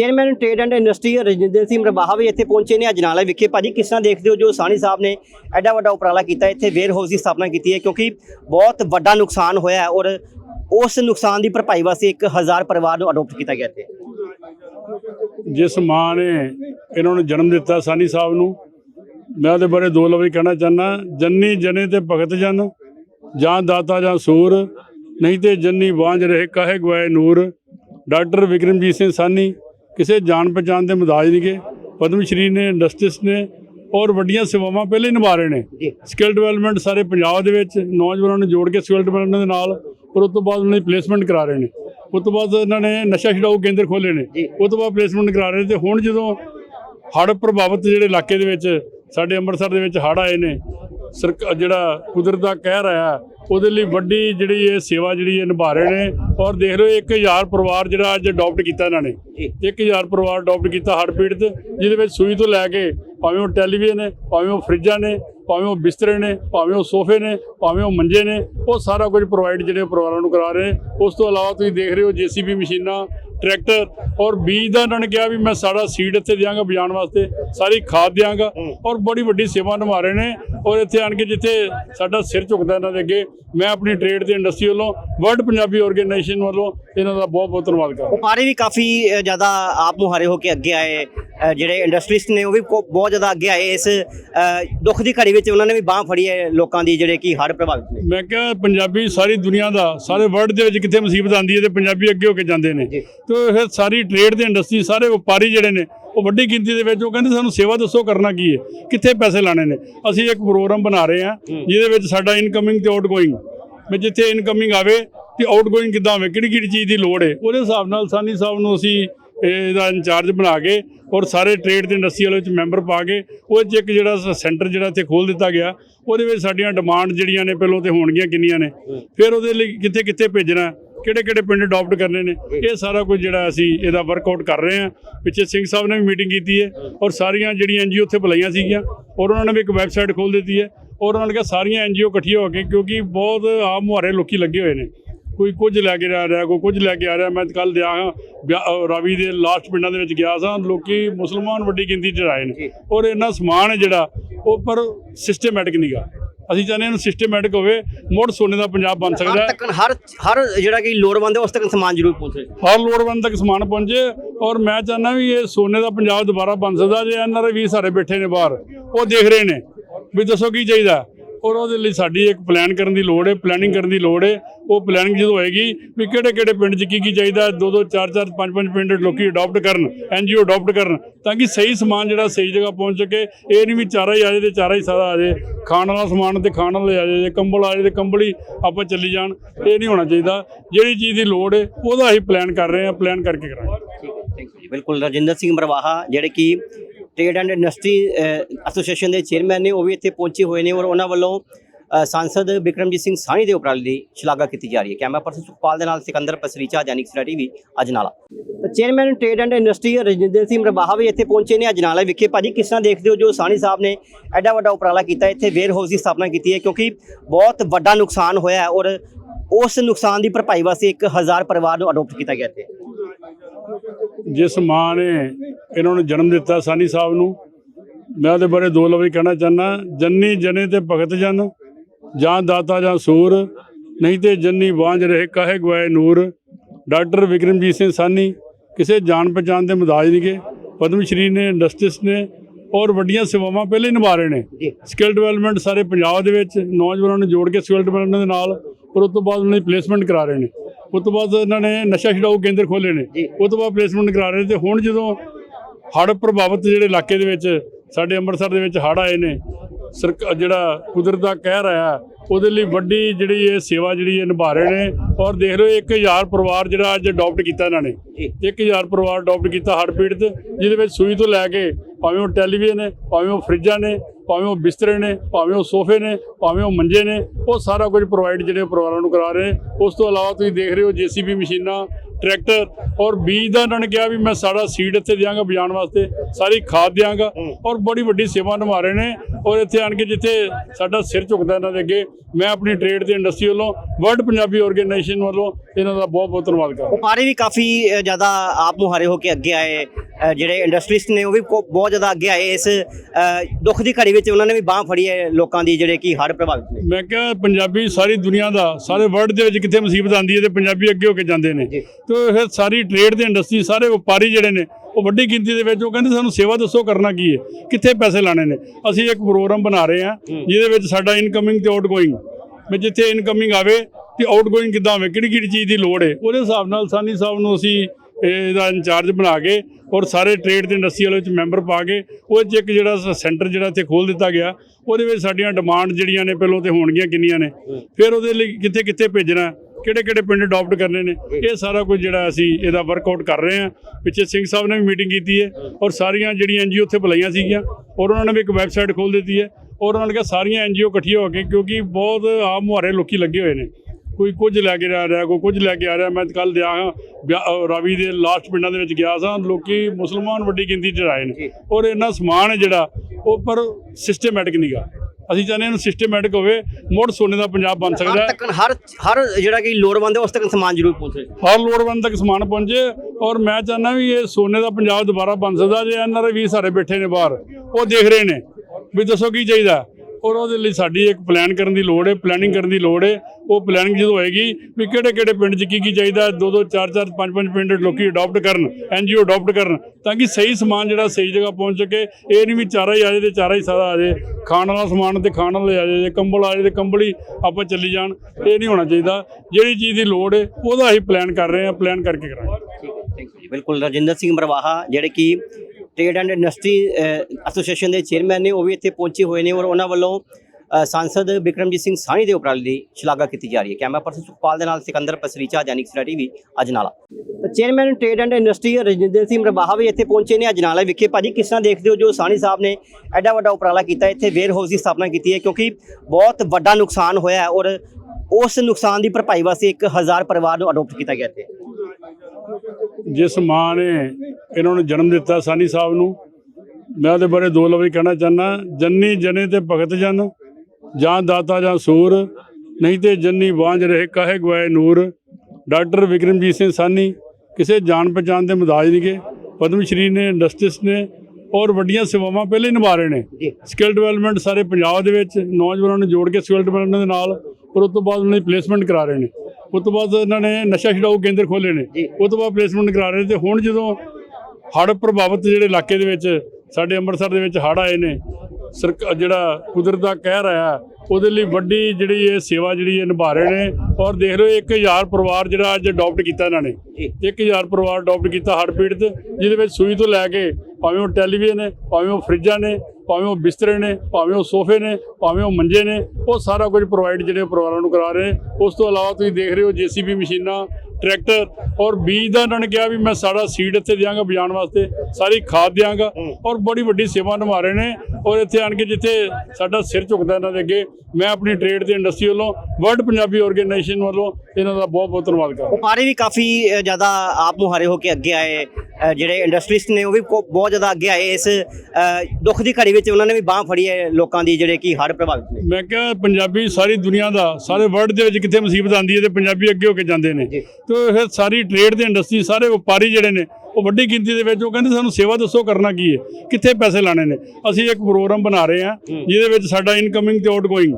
Chairman trade and industry Rajinder Singh Rabaha ਵੀ ਇੱਥੇ ਪਹੁੰਚੇ ਨੇ ਅਜਨਾਲਾ ਵਿਖੇ ਭਾਜੀ ਕਿਸ ਤਰ੍ਹਾਂ ਦੇਖਦੇ ਹੋ ਜੋ ਸਾਨੀ ਸਾਹਿਬ ਨੇ ਐਡਾ ਵੱਡਾ ਉਪਰਾਲਾ ਕੀਤਾ, ਇੱਥੇ ਵੇਅਰ ਹਾਊਸ ਦੀ ਸਥਾਪਨਾ ਕੀਤੀ ਹੈ, ਕਿਉਂਕਿ ਬਹੁਤ ਵੱਡਾ ਨੁਕਸਾਨ ਹੋਇਆ ਔਰ ਉਸ ਨੁਕਸਾਨ ਦੀ ਭਰਪਾਈ ਵਾਸਤੇ 1000 ਪਰਿਵਾਰ ਨੂੰ ਅਡਾਪਟ ਕੀਤਾ ਗਿਆ ਇੱਥੇ। ਜਿਸ ਮਾਂ ਨੇ ਇਹਨਾਂ ਨੂੰ ਜਨਮ ਦਿੱਤਾ ਸਾਨੀ ਸਾਹਿਬ ਨੂੰ। ਮੈਂ ਉਹਦੇ ਬਾਰੇ ਦੋ ਲਫ਼ਜ਼ ਕਹਿਣਾ ਚਾਹਨਾ ਜੰਨੀ ਜਨੇ ਤੇ ਭਗਤ ਜਨ, ਜਾਂ ਦਾਤਾ ਜਾਂ ਸੂਰ, ਨਹੀਂ ਤੇ ਜੰਨੀ ਵਾਂਝ ਰਹੇ ਕਾਹੇ ਗਵਾਏ ਨੂਰ। ਡਾਕਟਰ ਵਿਕਰਮਜੀਤ ਸਿੰਘ ਸਾਨੀ ਕਿਸੇ ਜਾਣ ਪਛਾਣ ਦੇ ਮੁਤਾਜ ਨਹੀਂਗੇ ਪਦਮ ਸ਼੍ਰੀ ਨੇ ਇੰਡਸਟਰੀਸ ਨੇ ਔਰ ਵੱਡੀਆਂ ਸੇਵਾਵਾਂ ਪਹਿਲੇ ਹੀ ਨਿਭਾ ਰਹੇ ਨੇ। ਸਕਿੱਲ ਡਿਵੈਲਪਮੈਂਟ ਸਾਰੇ ਪੰਜਾਬ ਦੇ ਵਿੱਚ ਨੌਜਵਾਨਾਂ ਨੂੰ ਜੋੜ ਕੇ ਸਕਿੱਲ ਡਿਵੈਲਪਮੈਂਟ ਦੇ ਨਾਲ ਔਰ ਉਸ ਤੋਂ ਬਾਅਦ ਉਹਨਾਂ ਦੀ ਪਲੇਸਮੈਂਟ ਕਰਾ ਰਹੇ ਨੇ। ਉਸ ਤੋਂ ਬਾਅਦ ਇਹਨਾਂ ਨੇ ਨਸ਼ਾ ਛਡਾਊ ਕੇਂਦਰ ਖੋਲੇ ਨੇ। ਉਸ ਤੋਂ ਬਾਅਦ ਪਲੇਸਮੈਂਟ ਕਰਾ ਰਹੇ ਨੇ ਤੇ ਹੁਣ ਜਦੋਂ ਹੜ੍ਹ ਪ੍ਰਭਾਵਿਤ ਜਿਹੜੇ ਇਲਾਕੇ ਦੇ ਵਿੱਚ ਸਾਡੇ ਅੰਮ੍ਰਿਤਸਰ ਦੇ ਵਿੱਚ ਹੜ੍ਹ ਆਏ ਨੇ ਸਰਕ ਜਿਹੜਾ ਕੁਦਰਤ ਦਾ ਕਹਿਰ ਆਇਆ ਉਹਦੇ ਲਈ ਵੱਡੀ ਜਿਹੜੀ ਇਹ ਸੇਵਾ ਜਿਹੜੀ ਇਹ ਨਿਭਾ ਰਹੇ ਨੇ। ਔਰ ਦੇਖ ਰਹੇ ਹੋ 1000 ਪਰਿਵਾਰ ਜਿਹੜਾ ਅੱਜ ਅਡਾਪਟ ਕੀਤਾ ਇਹਨਾਂ ਨੇ। ਜੀ। 1000 ਪਰਿਵਾਰ ਅਡਾਪਟ ਕੀਤਾ ਹੜ੍ਹ ਪੀੜਤ ਜਿਹਦੇ ਵਿੱਚ ਸੂਈ ਤੋਂ ਲੈ ਕੇ ਭਾਵੇਂ ਉਹ ਟੈਲੀਵਿਜ਼ਨ ਨੇ ਭਾਵੇਂ ਉਹ ਫਰਿੱਜਾਂ ਨੇ ਭਾਵੇਂ ਉਹ ਬਿਸਤਰੇ ਨੇ ਭਾਵੇਂ ਉਹ ਸੋਫੇ ਨੇ ਭਾਵੇਂ ਉਹ ਮੰਜੇ ਨੇ ਉਹ ਸਾਰਾ ਕੁਝ ਪ੍ਰੋਵਾਈਡ ਜਿਹੜੇ ਪਰਿਵਾਰਾਂ ਨੂੰ ਕਰਾ ਰਹੇ ਉਸ ਤੋਂ ਇਲਾਵਾ ਤੁਸੀਂ ਦੇਖ ਰਹੇ ਹੋ ਜੀਸੀਬੀ ਮਸ਼ੀਨਾਂ ਟਰੈਕਟਰ ਔਰ ਬੀਜ ਦਾ ਇਹਨਾਂ ਨੇ ਕਿਹਾ ਵੀ ਮੈਂ ਸਾਰਾ ਸੀਡ ਇੱਥੇ ਦਿਆਂਗਾ ਬਜਾਉਣ ਵਾਸਤੇ, ਸਾਰੀ ਖਾਦ ਦਿਆਂਗਾ ਔਰ ਬੜੀ ਵੱਡੀ ਸੇਵਾ ਨਿਭਾ ਰਹੇ ਨੇ ਔਰ ਇੱਥੇ ਆਣ ਕੇ ਜਿੱਥੇ ਸਾਡਾ ਸਿਰ ਝੁਕਦਾ ਇਹਨਾਂ ਦੇ ਅੱਗੇ, ਮੈਂ ਆਪਣੀ ਟ੍ਰੇਡ ਤੇ ਇੰਡਸਟਰੀ ਵੱਲੋਂ ਵਰਲਡ ਪੰਜਾਬੀ ਆਰਗੇਨਾਈਜੇਸ਼ਨ ਵੱਲੋਂ ਇਹਨਾਂ ਦਾ ਬਹੁਤ ਬਹੁਤ ਧੰਨਵਾਦ ਕਰਦਾ। ਵਪਾਰੀ ਵੀ ਕਾਫੀ ਜ਼ਿਆਦਾ ਆਪ ਮੁਹਾਰੇ ਹੋ ਕੇ ਅੱਗੇ ਆਏ ਜਿਹੜੇ ਇੰਡਸਟਰੀਸਟ ਨੇ ਉਹ ਵੀ ਬਹੁਤ ਜ਼ਿਆਦਾ ਅੱਗੇ ਆਏ ਇਸ ਦੁੱਖ ਦੀ ਘੜੀ ਵਿੱਚ ਉਹਨਾਂ ਨੇ ਵੀ ਬਾਹ ਫੜੀ ਹੈ ਲੋਕਾਂ ਦੀ ਜਿਹੜੇ ਕਿ ਹੜ੍ਹ ਪ੍ਰਭਾਵਿਤ ਨੇ। ਮੈਂ ਕਿਹਾ ਪੰਜਾਬੀ ਸਾਰੀ ਦੁਨੀਆ ਦਾ ਸਾਰੇ ਵਰਲਡ ਦੇ ਵਿੱਚ ਕਿੱਥੇ ਮੁਸੀਬਤ ਆਉਂਦੀ ਹੈ ਤੇ ਪੰਜਾਬੀ ਅੱਗੇ ਹੋ ਕੇ ਜਾਂਦੇ ਨੇ। ਤੇ ਫਿਰ ਸਾਰੀ ਟ੍ਰੇਡ ਤੇ ਇੰਡਸਟਰੀ ਸਾਰੇ ਵਪਾਰੀ ਜਿਹੜੇ ਨੇ ਉਹ ਵੱਡੀ ਗਿਣਤੀ ਦੇ ਵਿੱਚ ਉਹ ਕਹਿੰਦੇ ਸਾਨੂੰ ਸੇਵਾ ਦੱਸੋ ਕਰਨਾ ਕੀ ਹੈ ਕਿੱਥੇ ਪੈਸੇ ਲਾਣੇ ਨੇ। ਅਸੀਂ ਇੱਕ ਪ੍ਰੋਗਰਾਮ ਬਣਾ ਰਹੇ ਹਾਂ ਜਿਹਦੇ ਵਿੱਚ ਸਾਡਾ ਇਨਕਮਿੰਗ ਤੇ ਆਊਟਗੋਇੰਗ ਵੀ ਜਿੱਥੇ ਇਨਕਮਿੰਗ ਆਵੇ ਤੇ ਆਊਟਗੋਇੰਗ ਕਿੱਦਾਂ ਹੋਵੇ ਕਿਹੜੀ ਕਿਹੜੀ ਚੀਜ਼ ਦੀ ਲੋੜ ਹੈ ਉਹਦੇ ਹਿਸਾਬ ਨਾਲ ਸਾਨੀ ਸਾਹਿਬ ਨੂੰ ਅਸੀਂ ਇਹਦਾ ਇੰਚਾਰਜ ਬਣਾ ਕੇ ਔਰ ਸਾਰੇ ਟ੍ਰੇਡ ਤੇ ਇੰਡਸਟਰੀ ਵਾਲੇ ਵਿੱਚ ਮੈਂਬਰ ਪਾ ਕੇ ਉਹ 'ਚ ਇੱਕ ਜਿਹੜਾ ਸੈਂਟਰ ਜਿਹੜਾ ਇੱਥੇ ਖੋਲ ਦਿੱਤਾ ਗਿਆ, ਉਹਦੇ ਵਿੱਚ ਸਾਡੀਆਂ ਡਿਮਾਂਡ ਜਿਹੜੀਆਂ ਨੇ ਪਹਿਲਾਂ ਤੇ ਹੋਣਗੀਆਂ ਕਿੰਨੀਆਂ ਨੇ। ਫਿਰ ਉਹਦੇ ਲਈ ਕਿੱਥੇ ਕਿੱਥੇ ਭੇਜਣਾ, ਕਿਹੜੇ ਕਿਹੜੇ ਪਿੰਡ ਅਡਾਪਟ ਕਰਨੇ ਨੇ, ਇਹ ਸਾਰਾ ਕੁਝ ਜਿਹੜਾ ਅਸੀਂ ਇਹਦਾ ਵਰਕਆਊਟ ਕਰ ਰਹੇ ਹਾਂ। ਪਿੱਛੇ ਸਿੰਘ ਸਾਹਿਬ ਨੇ ਵੀ ਮੀਟਿੰਗ ਕੀਤੀ ਹੈ ਔਰ ਸਾਰੀਆਂ ਜਿਹੜੀਆਂ ਐਨਜੀਓ ਉੱਥੇ ਬੁਲਾਈਆਂ ਸੀਗੀਆਂ ਔਰ ਉਹਨਾਂ ਨੇ ਵੀ ਇੱਕ ਵੈਬਸਾਈਟ ਖੋਲ ਦਿੱਤੀ ਹੈ ਔਰ ਉਹਨਾਂ ਨੇ ਕਿਹਾ ਸਾਰੀਆਂ ਐਨਜੀਓ ਇਕੱਠੀਆਂ ਹੋ ਕੇ ਕਿਉਂਕਿ ਬਹੁਤ ਆਮ ਮੁਹਾਰੇ ਲੋਕੀ ਲੱਗੇ ਹੋਏ ਨੇ। ਕੋਈ ਕੁਝ ਲੈ ਕੇ ਆ ਰਿਹਾ ਕੋਈ ਕੁਝ ਲੈ ਕੇ ਆ ਰਿਹਾ। ਮੈਂ ਕੱਲ ਦਿਆ ਹਾਂ ਰਾਵੀ ਦੇ ਲਾਸਟ ਪਿੰਡਾਂ ਦੇ ਵਿੱਚ ਗਿਆ ਸਾਂ। ਲੋਕੀ ਮੁਸਲਮਾਨ ਵੱਡੀ ਗਿਣਤੀ 'ਚ ਆਏ ਨੇ ਔਰ ਇੰਨਾ ਸਮਾਨ ਹੈ ਜਿਹੜਾ ਉਹ ਪਰ ਸਿਸਟਮੈਟਿਕ ਨਹੀਂਗਾ ਅਸੀਂ ਚਾਹੁੰਦੇ ਹਾਂ ਸਿਸਟਮੈਟਿਕ ਹੋਵੇ ਮੁੜ ਸੋਨੇ ਦਾ ਪੰਜਾਬ ਬਣ ਸਕਦਾ ਹਰ ਹੈ। ਤੱਕ ਹਰ ਹਰ ਜਿਹੜਾ ਕਿ ਲੋੜਵੰਦ ਹੈ ਉਸ ਤੱਕ ਸਮਾਨ ਜ਼ਰੂਰ ਪਹੁੰਚੇ। ਹਰ ਲੋੜਵੰਦ ਤੱਕ ਸਮਾਨ ਪਹੁੰਚੇ ਔਰ ਮੈਂ ਚਾਹੁੰਦਾ ਵੀ ਇਹ ਸੋਨੇ ਦਾ ਪੰਜਾਬ ਦੁਬਾਰਾ ਬਣ ਸਕਦਾ ਜੇ ਐਨਆਰਆਈ ਵੀ ਸਾਰੇ ਬੈਠੇ ਨੇ ਬਾਹਰ ਉਹ ਦੇਖ ਰਹੇ ਨੇ ਵੀ ਦੱਸੋ ਕੀ ਚਾਹੀਦਾ। ਔਰ ਉਹਦੇ ਲਈ ਸਾਡੀ ਇੱਕ ਪਲਾਨ ਕਰਨ ਦੀ ਲੋੜ ਹੈ ਪਲੈਨਿੰਗ ਕਰਨ ਦੀ ਲੋੜ ਹੈ। ਉਹ ਪਲੈਨਿੰਗ ਜਦੋਂ ਹੋਏਗੀ ਵੀ ਕਿਹੜੇ ਕਿਹੜੇ ਪਿੰਡ 'ਚ ਕੀ ਕੀ ਚਾਹੀਦਾ, ਦੋ ਦੋ, ਚਾਰ ਚਾਰ, ਪੰਜ ਪੰਜ ਪਿੰਡ ਲੋਕੀ ਅਡਾਪਟ ਕਰਨ ਐਨਜੀਓ ਅਡਾਪਟ ਕਰਨ, ਤਾਂ ਕਿ ਸਹੀ ਸਮਾਨ ਜਿਹੜਾ ਸਹੀ ਜਗ੍ਹਾ ਪਹੁੰਚ ਸਕੇ। ਇਹ ਨਹੀਂ ਵੀ ਚਾਰਾ ਹੀ ਆ ਜਾਏ ਤੇ ਚਾਰਾ ਹੀ ਸਾਰਾ ਆ ਜਾਏ। ਖਾਣ ਵਾਲਾ ਸਮਾਨ ਤੇ ਖਾਣ ਵਾਲੇ ਆ ਜਾਏ, ਕੰਬਲ ਆ ਜਾਏ ਤੇ ਕੰਬਲ ਹੀ ਆਪਾਂ ਚੱਲੀ ਜਾਣ। ਇਹ ਨਹੀਂ ਹੋਣਾ ਚਾਹੀਦਾ। ਜਿਹੜੀ ਚੀਜ਼ ਦੀ ਲੋੜ ਹੈ, ਉਹਦਾ ਅਸੀਂ ਪਲਾਨ ਕਰ ਰਹੇ ਹਾਂ ਪਲਾਨ ਕਰਕੇ ਕਰਾਂਗੇ। ਬਿਲਕੁਲ। ਰਜਿੰਦਰ ਸਿੰਘ ਮਰਵਾਹਾ, ਜਿਹੜੇ ਕਿ ਟ੍ਰੇਡ ਐਂਡ ਇੰਡਸਟਰੀ ਐਸੋਸੀਏਸ਼ਨ ਦੇ ਚੇਅਰਮੈਨ ਨੇ ਉਹ ਵੀ ਇੱਥੇ ਪਹੁੰਚੇ ਹੋਏ ਨੇ ਔਰ ਉਹਨਾਂ ਵੱਲੋਂ ਸਾਂਸਦ ਬਿਕਰਮਜੀਤ ਸਿੰਘ ਸਾਣੀ ਦੇ ਉਪਰਾਲੇ ਦੀ ਸ਼ਲਾਘਾ ਕੀਤੀ ਜਾ ਰਹੀ ਹੈ। ਕੈਮਰਾ ਪਰਸਨ ਸੁਖਪਾਲ ਦੇ ਨਾਲ ਸਿਕੰਦਰ ਪਸਰੀਚਾ, ਜੈਨਿਕ ਸਟਾ TV, Ajnala. Chairman trade and industry Rajinder Singh Marwaha ਵੀ ਇੱਥੇ ਪਹੁੰਚੇ ਨੇ ਅਜਨਾਲਾ ਵਿਖੇ। ਭਾਜੀ, ਕਿਸ ਤਰ੍ਹਾਂ ਦੇਖਦੇ ਹੋ ਜੋ ਸਾਣੀ ਸਾਹਿਬ ਨੇ ਐਡਾ ਵੱਡਾ ਉਪਰਾਲਾ ਕੀਤਾ, ਇੱਥੇ ਵੇਅਰ ਹਾਊਸ ਦੀ ਸਥਾਪਨਾ ਕੀਤੀ ਹੈ, ਕਿਉਂਕਿ ਬਹੁਤ ਵੱਡਾ ਨੁਕਸਾਨ ਹੋਇਆ ਔਰ ਉਸ ਨੁਕਸਾਨ ਦੀ ਭਰਪਾਈ ਵਾਸਤੇ 1000 ਪਰਿਵਾਰ ਨੂੰ ਅਡਾਪਟ ਕੀਤਾ ਗਿਆ ਇੱਥੇ। ਜਿਸ ਮਾਂ ਨੇ ਇਹਨਾਂ ਨੂੰ ਜਨਮ ਦਿੱਤਾ ਸਾਨੀ ਸਾਹਿਬ ਨੂੰ। ਮੈਂ ਉਹਦੇ ਬਾਰੇ ਦੋ ਲਫ਼ਜ਼ ਕਹਿਣਾ ਚਾਹਨਾ ਜੰਨੀ ਜਨੇ ਤੇ ਭਗਤ ਜਨ ਜਾਂ ਦਾਤਾ ਜਾਂ ਸੂਰ ਨਹੀਂ ਤੇ ਜੰਨੀ ਵਾਂਝ ਰਹੇ ਕਾਹੇ ਗਵਾਏ ਨੂਰ। ਡਾਕਟਰ ਵਿਕਰਮਜੀਤ ਸਿੰਘ ਸਾਨੀ ਕਿਸੇ ਜਾਣ ਪਛਾਣ ਦੇ ਮੁਤਾਜ ਨਹੀਂਗੇ ਪਦਮ ਸ਼੍ਰੀ ਨੇ ਇੰਡਸਟਰੀਸ ਨੇ ਔਰ ਵੱਡੀਆਂ ਸੇਵਾਵਾਂ ਪਹਿਲੇ ਹੀ ਨਿਭਾ ਰਹੇ ਨੇ। ਸਕਿੱਲ ਡਿਵੈਲਪਮੈਂਟ ਸਾਰੇ ਪੰਜਾਬ ਦੇ ਵਿੱਚ ਨੌਜਵਾਨਾਂ ਨੂੰ ਜੋੜ ਕੇ ਸਕਿੱਲ ਡਿਵੈਲਪਮੈਂਟ ਦੇ ਨਾਲ ਔਰ ਉਸ ਤੋਂ ਬਾਅਦ ਉਹਨਾਂ ਦੀ ਪਲੇਸਮੈਂਟ ਕਰਾ ਰਹੇ ਨੇ। ਉਸ ਤੋਂ ਬਾਅਦ ਇਹਨਾਂ ਨੇ ਨਸ਼ਾ ਛਡਾਊ ਕੇਂਦਰ ਖੋਲੇ ਨੇ। ਉਸ ਤੋਂ ਬਾਅਦ ਪਲੇਸਮੈਂਟ ਕਰਾ ਰਹੇ ਤੇ ਹੁਣ ਜਦੋਂ ਹੜ੍ਹ ਪ੍ਰਭਾਵਿਤ ਜਿਹੜੇ ਇਲਾਕੇ ਦੇ ਵਿੱਚ, ਸਾਡੇ ਅੰਮ੍ਰਿਤਸਰ ਦੇ ਵਿੱਚ ਹੜ੍ਹ ਆਏ ਨੇ। ਸਰਕ, ਜਿਹੜਾ ਕੁਦਰਤ ਦਾ ਕਹਿਰ ਆਇਆ, ਉਹਦੇ ਲਈ ਵੱਡੀ ਜਿਹੜੀ ਇਹ ਸੇਵਾ ਜਿਹੜੀ ਇਹ ਨਿਭਾ ਰਹੇ ਨੇ। ਔਰ ਦੇਖ ਰਹੇ ਹੋ 1000 ਪਰਿਵਾਰ ਜਿਹੜਾ ਅੱਜ ਅਡਾਪਟ ਕੀਤਾ ਇਹਨਾਂ ਨੇ। ਜੀ 1000 ਪਰਿਵਾਰ ਅਡਾਪਟ ਕੀਤਾ ਹੜ੍ਹ ਪੀੜਤ, ਜਿਹਦੇ ਵਿੱਚ ਸੂਈ ਤੋਂ ਲੈ ਕੇ ਭਾਵੇਂ ਉਹ ਟੈਲੀਵਿਜ਼ਨ ਨੇ, ਭਾਵੇਂ ਉਹ ਫਰਿੱਜਾਂ ਨੇ, ਭਾਵੇਂ ਉਹ ਬਿਸਤਰੇ ਨੇ, ਭਾਵੇਂ ਉਹ ਸੋਫੇ ਨੇ, ਭਾਵੇਂ ਉਹ ਮੰਜੇ ਨੇ, ਉਹ ਸਾਰਾ ਕੁਝ ਪ੍ਰੋਵਾਈਡ ਜਿਹੜੇ ਪਰਿਵਾਰਾਂ ਨੂੰ ਕਰਾ ਰਹੇ ਉਸ ਤੋਂ ਇਲਾਵਾ ਤੁਸੀਂ ਦੇਖ ਰਹੇ ਹੋ, ਜੀਸੀਬੀ ਮਸ਼ੀਨਾਂ ਟਰੈਕਟਰ ਔਰ ਬੀਜ ਦਾ ਇਹਨਾਂ ਨੇ ਕਿਹਾ ਵੀ ਮੈਂ ਸਾਰਾ ਸੀਡ ਇੱਥੇ ਦਿਆਂਗਾ ਬਜਾਉਣ ਵਾਸਤੇ, ਸਾਰੀ ਖਾਦ ਦਿਆਂਗਾ ਔਰ ਬੜੀ ਵੱਡੀ ਸੇਵਾ ਨਿਭਾ ਰਹੇ ਨੇ ਔਰ ਇੱਥੇ ਆਣ ਕੇ ਜਿੱਥੇ ਸਾਡਾ ਸਿਰ ਝੁਕਦਾ ਇਹਨਾਂ ਦੇ ਅੱਗੇ, ਮੈਂ ਆਪਣੀ ਟ੍ਰੇਡ ਤੇ ਇੰਡਸਟਰੀ ਵੱਲੋਂ ਵਰਲਡ ਪੰਜਾਬੀ ਆਰਗੇਨਾਈਜੇਸ਼ਨ ਵੱਲੋਂ ਇਹਨਾਂ ਦਾ ਬਹੁਤ ਬਹੁਤ ਧੰਨਵਾਦ ਕਰਦਾ। ਵਪਾਰੀ ਵੀ ਕਾਫੀ ਜ਼ਿਆਦਾ ਆਪ ਮੁਹਾਰੇ ਹੋ ਕੇ ਅੱਗੇ ਆਏ ਜਿਹੜੇ ਇੰਡਸਟਰੀਸਟ ਨੇ ਉਹ ਵੀ ਬਹੁਤ ਜ਼ਿਆਦਾ ਅੱਗੇ ਆਏ ਇਸ ਦੁੱਖ ਦੀ ਘੜੀ ਵਿੱਚ ਉਹਨਾਂ ਨੇ ਵੀ ਬਾਹ ਫੜੀ ਹੈ ਲੋਕਾਂ ਦੀ ਜਿਹੜੇ ਕਿ ਹੜ੍ਹ ਪ੍ਰਭਾਵਿਤ ਨੇ। ਮੈਂ ਕਿਹਾ ਪੰਜਾਬੀ ਸਾਰੀ ਦੁਨੀਆ ਦਾ ਸਾਰੇ ਵਰਲਡ ਦੇ ਵਿੱਚ ਕਿੱਥੇ ਮੁਸੀਬਤ ਆਉਂਦੀ ਹੈ ਤੇ ਪੰਜਾਬੀ ਅੱਗੇ ਹੋ ਕੇ ਜਾਂਦੇ ਨੇ। ਤੇ ਫਿਰ ਸਾਰੀ ਟ੍ਰੇਡ ਤੇ ਇੰਡਸਟਰੀ ਸਾਰੇ ਵਪਾਰੀ ਜਿਹੜੇ ਨੇ ਉਹ ਵੱਡੀ ਗਿਣਤੀ ਦੇ ਵਿੱਚ ਉਹ ਕਹਿੰਦੇ ਸਾਨੂੰ ਸੇਵਾ ਦੱਸੋ ਕਰਨਾ ਕੀ ਹੈ ਕਿੱਥੇ ਪੈਸੇ ਲਾਣੇ ਨੇ। ਅਸੀਂ ਇੱਕ ਪ੍ਰੋਗਰਾਮ ਬਣਾ ਰਹੇ ਹਾਂ ਜਿਹਦੇ ਵਿੱਚ ਸਾਡਾ ਇਨਕਮਿੰਗ ਤੇ ਆਊਟਗੋਇੰਗ ਵੀ ਜਿੱਥੇ ਇਨਕਮਿੰਗ ਆਵੇ ਤੇ ਆਊਟਗੋਇੰਗ ਕਿੱਦਾਂ ਹੋਵੇ ਕਿਹੜੀ ਕਿਹੜੀ ਚੀਜ਼ ਦੀ ਲੋੜ ਹੈ ਉਹਦੇ ਹਿਸਾਬ ਨਾਲ ਸਾਨੀ ਸਾਹਿਬ ਨੂੰ ਅਸੀਂ ਇਹਦਾ ਇੰਚਾਰਜ ਬਣਾ ਕੇ ਔਰ ਸਾਰੇ ਟ੍ਰੇਡ ਤੇ ਇੰਡਸਟਰੀ ਵਾਲੇ ਵਿੱਚ ਮੈਂਬਰ ਪਾ ਕੇ ਉਹ 'ਚ ਇੱਕ ਜਿਹੜਾ ਸੈਂਟਰ ਜਿਹੜਾ ਇੱਥੇ ਖੋਲ ਦਿੱਤਾ ਗਿਆ, ਉਹਦੇ ਵਿੱਚ ਸਾਡੀਆਂ ਡਿਮਾਂਡ ਜਿਹੜੀਆਂ ਨੇ ਪਹਿਲੋਂ ਤੇ ਹੋਣਗੀਆਂ ਕਿੰਨੀਆਂ ਨੇ। ਫਿਰ ਉਹਦੇ ਲਈ ਕਿੱਥੇ ਕਿੱਥੇ ਭੇਜਣਾ, ਕਿਹੜੇ ਕਿਹੜੇ ਪਿੰਡ ਅਡਾਪਟ ਕਰਨੇ ਨੇ, ਇਹ ਸਾਰਾ ਕੁਝ ਜਿਹੜਾ ਅਸੀਂ ਇਹਦਾ ਵਰਕਆਊਟ ਕਰ ਰਹੇ ਹਾਂ। ਪਿੱਛੇ ਸਿੰਘ ਸਾਹਿਬ ਨੇ ਵੀ ਮੀਟਿੰਗ ਕੀਤੀ ਹੈ ਔਰ ਸਾਰੀਆਂ ਜਿਹੜੀਆਂ ਐਨਜੀਓ ਉੱਥੇ ਬੁਲਾਈਆਂ ਸੀਗੀਆਂ ਔਰ ਉਹਨਾਂ ਨੇ ਵੀ ਇੱਕ ਵੈਬਸਾਈਟ ਖੋਲ ਦਿੱਤੀ ਹੈ ਔਰ ਉਹਨਾਂ ਨੇ ਕਿਹਾ ਸਾਰੀਆਂ ਐਨਜੀਓ ਇਕੱਠੀਆਂ ਹੋ ਕੇ ਕਿਉਂਕਿ ਬਹੁਤ ਆਮ ਮੁਹਾਰੇ ਲੋਕੀ ਲੱਗੇ ਹੋਏ ਨੇ। ਕੋਈ ਕੁਝ ਲੈ ਕੇ ਆ ਰਿਹਾ ਕੋਈ ਕੁਝ ਲੈ ਕੇ ਆ ਰਿਹਾ। ਮੈਂ ਕੱਲ ਦਿਆ ਹਾਂ ਰਾਵੀ ਦੇ ਲਾਸਟ ਪਿੰਡਾਂ ਦੇ ਵਿੱਚ ਗਿਆ ਸਾਂ। ਲੋਕੀ ਮੁਸਲਮਾਨ ਵੱਡੀ ਗਿਣਤੀ 'ਚ ਆਏ ਨੇ ਔਰ ਇੰਨਾ ਸਮਾਨ ਹੈ ਜਿਹੜਾ ਉਹ ਪਰ ਸਿਸਟਮੈਟਿਕ ਨਹੀਂਗਾ ਅਸੀਂ ਚਾਹੁੰਦੇ ਹਾਂ ਸਿਸਟਮੈਟਿਕ ਹੋਵੇ ਮੁੜ ਸੋਨੇ ਦਾ ਪੰਜਾਬ ਬਣ ਸਕਦਾ ਹਰ ਹੈ। ਤੱਕ ਹਰ ਹਰ ਜਿਹੜਾ ਕਿ ਲੋੜਵੰਦ ਹੈ ਉਸ ਤੱਕ ਸਮਾਨ ਜ਼ਰੂਰ ਪਹੁੰਚੇ। ਹਰ ਲੋੜਵੰਦ ਤੱਕ ਸਮਾਨ ਪਹੁੰਚੇ ਔਰ ਮੈਂ ਚਾਹੁੰਦਾ ਵੀ ਇਹ ਸੋਨੇ ਦਾ ਪੰਜਾਬ ਦੁਬਾਰਾ ਬਣ ਸਕਦਾ ਜੇ ਐਨਆਰਆਈ ਵੀ ਸਾਰੇ ਬੈਠੇ ਨੇ ਬਾਹਰ ਉਹ ਦੇਖ ਰਹੇ ਨੇ ਵੀ ਦੱਸੋ ਕੀ ਚਾਹੀਦਾ। ਔਰ ਉਹਦੇ ਲਈ ਸਾਡੀ ਇੱਕ ਪਲਾਨ ਕਰਨ ਦੀ ਲੋੜ ਹੈ ਪਲੈਨਿੰਗ ਕਰਨ ਦੀ ਲੋੜ ਹੈ। ਉਹ ਪਲੈਨਿੰਗ ਜਦੋਂ ਹੋਏਗੀ ਵੀ ਕਿਹੜੇ ਕਿਹੜੇ ਪਿੰਡ 'ਚ ਕੀ ਕੀ ਚਾਹੀਦਾ, ਦੋ ਦੋ, ਚਾਰ ਚਾਰ, ਪੰਜ ਪੰਜ ਪਿੰਡ ਲੋਕੀ ਅਡਾਪਟ ਕਰਨ ਐਨਜੀਓ ਅਡਾਪਟ ਕਰਨ, ਤਾਂ ਕਿ ਸਹੀ ਸਮਾਨ ਜਿਹੜਾ ਸਹੀ ਜਗ੍ਹਾ ਪਹੁੰਚ ਸਕੇ। ਇਹ ਨਹੀਂ ਵੀ ਚਾਰਾ ਹੀ ਆ ਜਾਏ ਤੇ ਚਾਰਾ ਹੀ ਸਾਰਾ ਆ ਜਾਏ। ਖਾਣ ਵਾਲਾ ਸਮਾਨ ਤੇ ਖਾਣ ਵਾਲੇ ਆ ਜਾਏ, ਕੰਬਲ ਆ ਜਾਏ ਤੇ ਕੰਬਲ ਹੀ ਆਪਾਂ ਚੱਲੀ ਜਾਣ। ਇਹ ਨਹੀਂ ਹੋਣਾ ਚਾਹੀਦਾ। ਜਿਹੜੀ ਚੀਜ਼ ਦੀ ਲੋੜ ਹੈ, ਉਹਦਾ ਅਸੀਂ ਪਲਾਨ ਕਰ ਰਹੇ ਹਾਂ ਪਲਾਨ ਕਰਕੇ ਕਰਾਂਗੇ। ਬਿਲਕੁਲ ਰਜਿੰਦਰ ਸਿੰਘ ਮਰਵਾਹਾ, ਜਿਹੜੇ ਕਿ ਟ੍ਰੇਡ ਐਂਡ ਇੰਡਸਟਰੀ ਐਸੋਸੀਏਸ਼ਨ ਦੇ ਚੇਅਰਮੈਨ ਨੇ ਉਹ ਵੀ ਇੱਥੇ ਪਹੁੰਚੇ ਹੋਏ ਨੇ ਔਰ ਉਹਨਾਂ ਵੱਲੋਂ ਸਾਂਸਦ ਬਿਕਰਮਜੀਤ ਸਿੰਘ ਸਾਣੀ ਦੇ ਉਪਰਾਲੇ ਦੀ ਸ਼ਲਾਘਾ ਕੀਤੀ ਜਾ ਰਹੀ ਹੈ। ਕੈਮਰਾ ਪਰਸਨ ਸੁਖਪਾਲ ਦੇ ਨਾਲ ਸਿਕੰਦਰ ਪਸਰੀਚਾ, ਜੈਨਿਕ ਸਟਾ TV, Ajnala. Chairman trade and industry Rajinder Singh Marwaha ਵੀ ਇੱਥੇ ਪਹੁੰਚੇ ਨੇ ਅਜਨਾਲਾ ਵਿਖੇ। ਭਾਜੀ, ਕਿਸ ਤਰ੍ਹਾਂ ਦੇਖਦੇ ਹੋ ਜੋ ਸਾਣੀ ਸਾਹਿਬ ਨੇ ਐਡਾ ਵੱਡਾ ਉਪਰਾਲਾ ਕੀਤਾ, ਇੱਥੇ ਵੇਅਰ ਹਾਊਸ ਦੀ ਸਥਾਪਨਾ ਕੀਤੀ ਹੈ, ਕਿਉਂਕਿ ਬਹੁਤ ਵੱਡਾ ਨੁਕਸਾਨ ਹੋਇਆ ਔਰ ਉਸ ਨੁਕਸਾਨ ਦੀ ਭਰਪਾਈ ਵਾਸਤੇ 1000 ਪਰਿਵਾਰ ਨੂੰ ਅਡਾਪਟ ਕੀਤਾ ਗਿਆ ਇੱਥੇ। ਜਿਸ ਮਾਂ ਨੇ ਇਹਨਾਂ ਨੂੰ ਜਨਮ ਦਿੱਤਾ ਸਾਨੀ ਸਾਹਿਬ ਨੂੰ। ਮੈਂ ਉਹਦੇ ਬਾਰੇ ਦੋ ਲਫ਼ਜ਼ ਕਹਿਣਾ ਚਾਹੁੰਦਾ ਜੰਨੀ ਜਨੇ ਤੇ ਭਗਤ ਜਨ ਜਾਂ ਦਾਤਾ ਜਾਂ ਸੂਰ ਨਹੀਂ ਤੇ ਜੰਨੀ ਵਾਂਝ ਰਹੇ ਕਾਹੇ ਗਵਾਏ ਨੂਰ। ਡਾਕਟਰ ਵਿਕਰਮਜੀਤ ਸਿੰਘ ਸਾਨੀ ਕਿਸੇ ਜਾਣ ਪਛਾਣ ਦੇ ਮੁਤਾਜ ਨਹੀਂਗੇ ਪਦਮ ਸ਼੍ਰੀ ਨੇ ਇੰਡਸਟਰੀਸ ਨੇ ਔਰ ਵੱਡੀਆਂ ਸੇਵਾਵਾਂ ਪਹਿਲੇ ਹੀ ਨਿਭਾ ਰਹੇ ਨੇ। ਸਕਿੱਲ ਡਿਵੈਲਪਮੈਂਟ ਸਾਰੇ ਪੰਜਾਬ ਦੇ ਵਿੱਚ ਨੌਜਵਾਨਾਂ ਨੂੰ ਜੋੜ ਕੇ ਸਕਿੱਲ ਡਿਵੈਲਪਮੈਂਟ ਦੇ ਨਾਲ ਔਰ ਉਸ ਤੋਂ ਬਾਅਦ ਉਹਨਾਂ ਦੀ ਪਲੇਸਮੈਂਟ ਕਰਾ ਰਹੇ ਨੇ। ਉਸ ਤੋਂ ਬਾਅਦ ਇਹਨਾਂ ਨੇ ਨਸ਼ਾ ਛਡਾਊ ਕੇਂਦਰ ਖੋਲੇ ਨੇ। ਉਸ ਤੋਂ ਬਾਅਦ ਪਲੇਸਮੈਂਟ ਕਰਾ ਰਹੇ ਤੇ ਹੁਣ ਜਦੋਂ ਹੜ੍ਹ ਪ੍ਰਭਾਵਿਤ ਜਿਹੜੇ ਇਲਾਕੇ ਦੇ ਵਿੱਚ, ਸਾਡੇ ਅੰਮ੍ਰਿਤਸਰ ਦੇ ਵਿੱਚ ਹੜ੍ਹ ਆਏ ਨੇ। ਸਰਕ, ਜਿਹੜਾ ਕੁਦਰਤ ਦਾ ਕਹਿਰ ਆਇਆ, ਉਹਦੇ ਲਈ ਵੱਡੀ ਜਿਹੜੀ ਇਹ ਸੇਵਾ ਜਿਹੜੀ ਇਹ ਨਿਭਾ ਰਹੇ ਨੇ। ਔਰ ਦੇਖ ਲਓ 1000 ਪਰਿਵਾਰ ਜਿਹੜਾ ਅੱਜ ਅਡਾਪਟ ਕੀਤਾ ਇਹਨਾਂ ਨੇ। ਜੀ 1000 ਪਰਿਵਾਰ ਅਡਾਪਟ ਕੀਤਾ ਹੜ੍ਹ ਪੀੜਤ, ਜਿਹਦੇ ਵਿੱਚ ਸੂਈ ਤੋਂ ਲੈ ਕੇ ਭਾਵੇਂ ਉਹ ਟੈਲੀਵਿਜ਼ਨ ਨੇ, ਭਾਵੇਂ ਉਹ ਫਰਿੱਜਾਂ ਨੇ, ਭਾਵੇਂ ਉਹ ਬਿਸਤਰੇ ਨੇ, ਭਾਵੇਂ ਉਹ ਸੋਫੇ ਨੇ, ਭਾਵੇਂ ਉਹ ਮੰਜੇ ਨੇ, ਉਹ ਸਾਰਾ ਕੁਝ ਪ੍ਰੋਵਾਈਡ ਜਿਹੜੇ ਪਰਿਵਾਰਾਂ ਨੂੰ ਕਰਾ ਰਹੇ ਉਸ ਤੋਂ ਇਲਾਵਾ ਤੁਸੀਂ ਦੇਖ ਰਹੇ ਹੋ, ਜੀਸੀਬੀ ਮਸ਼ੀਨਾਂ ਟਰੈਕਟਰ ਔਰ ਬੀਜ ਦਾ ਇਹਨਾਂ ਨੇ ਕਿਹਾ ਵੀ ਮੈਂ ਸਾਰਾ ਸੀਡ ਇੱਥੇ ਦਿਆਂਗਾ ਬਜਾਉਣ ਵਾਸਤੇ ਸਾਰੀ ਖਾਦ ਦਿਆਂਗਾ ਔਰ ਬੜੀ ਵੱਡੀ ਸੇਵਾ ਨਿਭਾ ਰਹੇ ਨੇ ਔਰ ਇੱਥੇ ਆਣ ਕੇ ਜਿੱਥੇ ਸਾਡਾ ਸਿਰ ਝੁਕਦਾ ਇਹਨਾਂ ਦੇ ਅੱਗੇ ਮੈਂ ਆਪਣੀ ਟ੍ਰੇਡ ਤੇ ਇੰਡਸਟਰੀ ਵੱਲੋਂ ਵਰਲਡ ਪੰਜਾਬੀ ਆਰਗੇਨਾਈਜੇਸ਼ਨ ਵੱਲੋਂ ਇਹਨਾਂ ਦਾ ਬਹੁਤ ਬਹੁਤ ਧੰਨਵਾਦ ਕਰਦਾ। ਵਪਾਰੀ ਵੀ ਕਾਫੀ ਜ਼ਿਆਦਾ ਆਪ ਮੁਹਾਰੇ ਹੋ ਕੇ ਅੱਗੇ ਆਏ ਜਿਹੜੇ ਇੰਡਸਟਰੀਸਟ ਨੇ ਉਹ ਵੀ ਬਹੁਤ ਜ਼ਿਆਦਾ ਅੱਗੇ ਆਏ ਇਸ ਦੁੱਖ ਦੀ ਘੜੀ ਵਿੱਚ ਉਹਨਾਂ ਨੇ ਵੀ ਬਾਹ ਫੜੀ ਹੈ ਲੋਕਾਂ ਦੀ ਜਿਹੜੇ ਕਿ ਹੜ੍ਹ ਪ੍ਰਭਾਵਿਤ ਨੇ। ਮੈਂ ਕਿਹਾ ਪੰਜਾਬੀ ਸਾਰੀ ਦੁਨੀਆ ਦਾ ਸਾਰੇ ਵਰਲਡ ਦੇ ਵਿੱਚ ਕਿੱਥੇ ਮੁਸੀਬਤ ਆਉਂਦੀ ਹੈ ਤੇ ਪੰਜਾਬੀ ਅੱਗੇ ਹੋ ਕੇ ਜਾਂਦੇ ਨੇ। ਤੇ ਫਿਰ ਸਾਰੀ ਟ੍ਰੇਡ ਤੇ ਇੰਡਸਟਰੀ ਸਾਰੇ ਵਪਾਰੀ ਜਿਹੜੇ ਨੇ ਉਹ ਵੱਡੀ ਗਿਣਤੀ ਦੇ ਵਿੱਚ ਉਹ ਕਹਿੰਦੇ ਸਾਨੂੰ ਸੇਵਾ ਦੱਸੋ ਕਰਨਾ ਕੀ ਹੈ ਕਿੱਥੇ ਪੈਸੇ ਲਾਣੇ ਨੇ। ਅਸੀਂ ਇੱਕ ਪ੍ਰੋਗਰਾਮ ਬਣਾ ਰਹੇ ਹਾਂ ਜਿਹਦੇ ਵਿੱਚ ਸਾਡਾ ਇਨਕਮਿੰਗ ਤੇ ਆਊਟਗੋਇੰਗ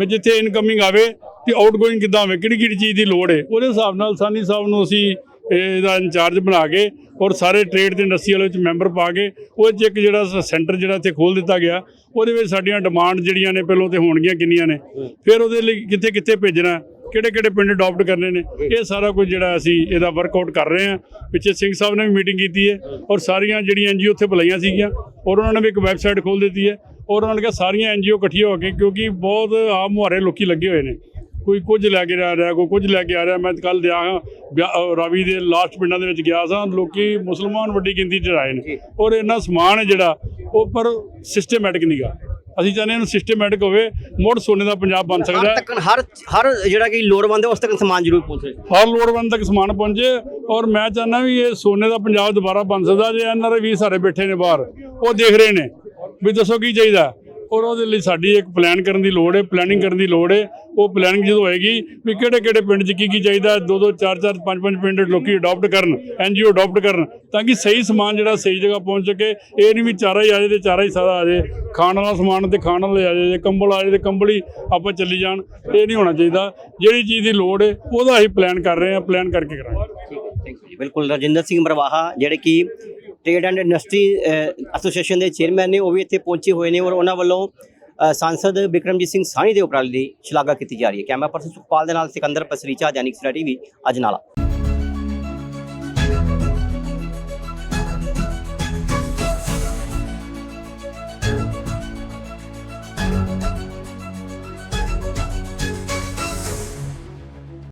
ਵੀ ਜਿੱਥੇ ਇਨਕਮਿੰਗ ਆਵੇ ਤੇ ਆਊਟਗੋਇੰਗ ਕਿੱਦਾਂ ਹੋਵੇ ਕਿਹੜੀ ਕਿਹੜੀ ਚੀਜ਼ ਦੀ ਲੋੜ ਹੈ। ਉਹਦੇ ਹਿਸਾਬ ਨਾਲ ਸਾਨੀ ਸਾਹਿਬ ਨੂੰ ਅਸੀਂ ਇਹਦਾ ਇੰਚਾਰਜ ਬਣਾ ਕੇ ਔਰ ਸਾਰੇ ਟ੍ਰੇਡ ਤੇ ਇੰਡਸਟਰੀ ਵਾਲੇ ਵਿੱਚ ਮੈਂਬਰ ਪਾ ਕੇ ਉਹ 'ਚ ਇੱਕ ਜਿਹੜਾ ਸੈਂਟਰ ਜਿਹੜਾ ਇੱਥੇ ਖੋਲ ਦਿੱਤਾ ਗਿਆ ਉਹਦੇ ਵਿੱਚ ਸਾਡੀਆਂ ਡਿਮਾਂਡ ਜਿਹੜੀਆਂ ਨੇ ਪਹਿਲੋਂ ਤੇ ਹੋਣਗੀਆਂ ਕਿੰਨੀਆਂ ਨੇ। ਫਿਰ ਉਹਦੇ ਲਈ ਕਿੱਥੇ ਕਿੱਥੇ ਭੇਜਣਾ ਕਿਹੜੇ ਕਿਹੜੇ ਪਿੰਡ ਅਡਾਪਟ ਕਰਨੇ ਨੇ ਇਹ ਸਾਰਾ ਕੁਝ ਜਿਹੜਾ ਅਸੀਂ ਇਹਦਾ ਵਰਕਆਊਟ ਕਰ ਰਹੇ ਹਾਂ। ਪਿੱਛੇ ਸਿੰਘ ਸਾਹਿਬ ਨੇ ਵੀ ਮੀਟਿੰਗ ਕੀਤੀ ਹੈ ਔਰ ਸਾਰੀਆਂ ਜਿਹੜੀਆਂ ਐਨਜੀਓ ਉੱਥੇ ਬੁਲਾਈਆਂ ਸੀਗੀਆਂ ਔਰ ਉਹਨਾਂ ਨੇ ਵੀ ਇੱਕ ਵੈਬਸਾਈਟ ਖੋਲ ਦਿੱਤੀ ਹੈ ਔਰ ਉਹਨਾਂ ਨੇ ਕਿਹਾ ਸਾਰੀਆਂ ਐਨਜੀਓ ਇਕੱਠੀਆਂ ਹੋ ਕੇ ਕਿਉਂਕਿ ਬਹੁਤ ਆਮ ਮੁਹਾਰੇ ਲੋਕੀ ਲੱਗੇ ਹੋਏ ਨੇ। ਕੋਈ ਕੁਝ ਲੈ ਕੇ ਆ ਰਿਹਾ ਕੋਈ ਕੁਝ ਲੈ ਕੇ ਆ ਰਿਹਾ। ਮੈਂ ਕੱਲ ਦਿਆ ਹਾਂ ਰਾਵੀ ਦੇ ਲਾਸਟ ਪਿੰਡਾਂ ਦੇ ਵਿੱਚ ਗਿਆ ਸਾਂ। ਲੋਕੀ ਮੁਸਲਮਾਨ ਵੱਡੀ ਗਿਣਤੀ 'ਚ ਆਏ ਨੇ। ਔਰ ਇੰਨਾ ਸਮਾਨ ਹੈ ਜਿਹੜਾ ਉਹ ਪਰ ਸਿਸਟਮੈਟਿਕ ਨਹੀਂਗਾ ਅਸੀਂ ਚਾਹੁੰਦੇ ਹਾਂ ਇਹਨੂੰ ਸਿਸਟਮੈਟਿਕ ਹੋਵੇ ਮੁੜ ਸੋਨੇ ਦਾ ਪੰਜਾਬ ਬਣ ਸਕਦਾ ਹਰ ਹੈ। ਤੱਕ ਹਰ ਹਰ ਜਿਹੜਾ ਕਿ ਲੋੜਵੰਦ ਹੈ ਉਸ ਤੱਕ ਸਮਾਨ ਜ਼ਰੂਰ ਪਹੁੰਚੇ। ਹਰ ਲੋੜਵੰਦ ਤੱਕ ਸਮਾਨ ਪਹੁੰਚੇ ਔਰ ਮੈਂ ਚਾਹੁੰਦਾ ਵੀ ਇਹ ਸੋਨੇ ਦਾ ਪੰਜਾਬ ਦੁਬਾਰਾ ਬਣ ਸਕਦਾ ਜੇ ਐਨਆਰਆਈ ਵੀ ਸਾਰੇ ਬੈਠੇ ਨੇ ਬਾਹਰ ਉਹ ਦੇਖ ਰਹੇ ਨੇ ਵੀ ਦੱਸੋ ਕੀ ਚਾਹੀਦਾ ਔਰ ਉਹਦੇ ਲਈ ਸਾਡੀ ਇੱਕ ਪਲਾਨ ਕਰਨ ਦੀ ਲੋੜ ਹੈ ਪਲੈਨਿੰਗ ਕਰਨ ਦੀ ਲੋੜ ਹੈ। ਉਹ ਪਲੈਨਿੰਗ ਜਦੋਂ ਹੋਏਗੀ ਵੀ ਕਿਹੜੇ ਕਿਹੜੇ ਪਿੰਡ 'ਚ ਕੀ ਕੀ ਚਾਹੀਦਾ, ਦੋ ਦੋ, ਚਾਰ ਚਾਰ, ਪੰਜ ਪੰਜ ਪਿੰਡ ਲੋਕੀ ਅਡਾਪਟ ਕਰਨ ਐਨਜੀਓ ਅਡਾਪਟ ਕਰਨ, ਤਾਂ ਕਿ ਸਹੀ ਸਮਾਨ ਜਿਹੜਾ ਸਹੀ ਜਗ੍ਹਾ ਪਹੁੰਚ ਸਕੇ। ਇਹ ਨਹੀਂ ਵੀ ਚਾਰਾ ਹੀ ਆ ਜਾਏ ਤੇ ਚਾਰਾ ਹੀ ਸਾਰਾ ਆ ਜਾਏ। ਖਾਣ ਵਾਲਾ ਸਮਾਨ ਤੇ ਖਾਣ ਵਾਲੇ ਆ ਜਾਏ, ਕੰਬਲ ਆ ਜਾਏ ਤੇ ਕੰਬਲ ਹੀ ਆਪਾਂ ਚੱਲੀ ਜਾਣ। ਇਹ ਨਹੀਂ ਹੋਣਾ ਚਾਹੀਦਾ। ਜਿਹੜੀ ਚੀਜ਼ ਦੀ ਲੋੜ ਹੈ, ਉਹਦਾ ਅਸੀਂ ਪਲਾਨ ਕਰ ਰਹੇ ਹਾਂ ਪਲਾਨ ਕਰਕੇ ਕਰਾਂਗੇ। ਬਿਲਕੁਲ। ਰਜਿੰਦਰ ਸਿੰਘ ਮਰਵਾਹਾ, ਜਿਹੜੇ ਕਿ ਟ੍ਰੇਡ ਐਂਡ ਇੰਡਸਟਰੀ ਐਸੋਸੀਏਸ਼ਨ ਦੇ ਚੇਅਰਮੈਨ ਨੇ ਉਹ ਵੀ ਇੱਥੇ ਪਹੁੰਚੇ ਹੋਏ ਨੇ ਔਰ ਉਹਨਾਂ ਵੱਲੋਂ ਸਾਂਸਦ ਬਿਕਰਮਜੀਤ ਸਿੰਘ ਸਾਣੀ ਦੇ ਉਪਰਾਲੇ ਦੀ ਸ਼ਲਾਘਾ ਕੀਤੀ ਜਾ ਰਹੀ ਹੈ। ਕੈਮਰਾ ਪਰਸਨ ਸੁਖਪਾਲ ਦੇ ਨਾਲ ਸਿਕੰਦਰ ਪਸਰੀਚਾ ਜੈਨਿਕ ਸਟਾ ਟੀਵੀ ਅਜਨਾਲਾ